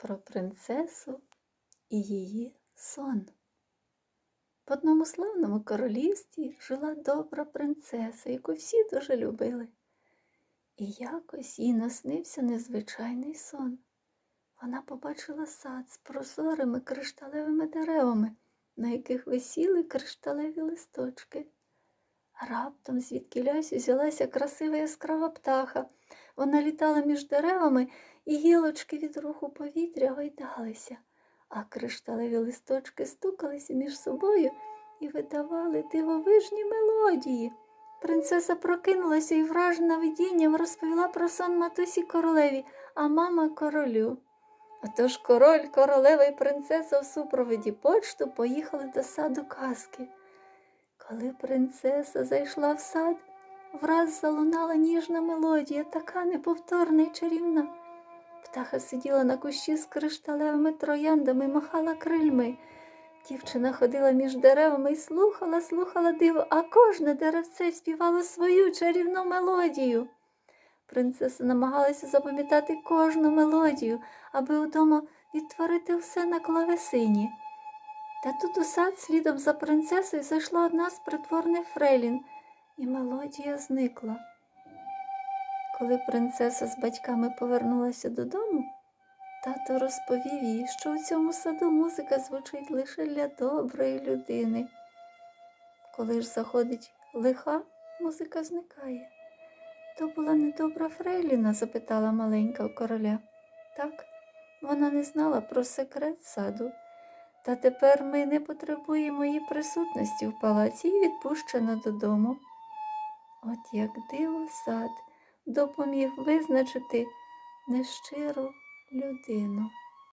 про принцесу і її сон. В одному славному королівстві жила добра принцеса, яку всі дуже любили. І якось їй наснився незвичайний сон. Вона побачила сад з прозорими кришталевими деревами, на яких висіли кришталеві листочки. Раптом звідкілясь узялася красива яскрава птаха. Вона літала між деревами, і гілочки від руху повітря гойдалися, а кришталеві листочки стукалися між собою і видавали дивовижні мелодії. Принцеса прокинулася і вражена видінням розповіла про сон матусі королеві, а мама королю. Отож король, королева і принцеса в супроводі почту поїхали до саду казки. Коли принцеса зайшла в сад, враз залунала ніжна мелодія, така неповторна і чарівна. Птаха сиділа на кущі з кришталевими трояндами махала крильми. Дівчина ходила між деревами і слухала, слухала диво, а кожне деревце співало свою чарівну мелодію. Принцеса намагалася запам'ятати кожну мелодію, аби удома відтворити все на клавесині. Та тут у сад слідом за принцесою зайшла одна з притворних фрейлін, і мелодія зникла. Коли принцеса з батьками повернулася додому, тато розповів їй, що у цьому саду музика звучить лише для доброї людини. Коли ж заходить лиха, музика зникає. То була недобра фрейліна? запитала маленька короля. Так, вона не знала про секрет саду. Та тепер ми не потребуємо її присутності в палаці і відпущено додому. От як диво сад допоміг визначити нещиру людину.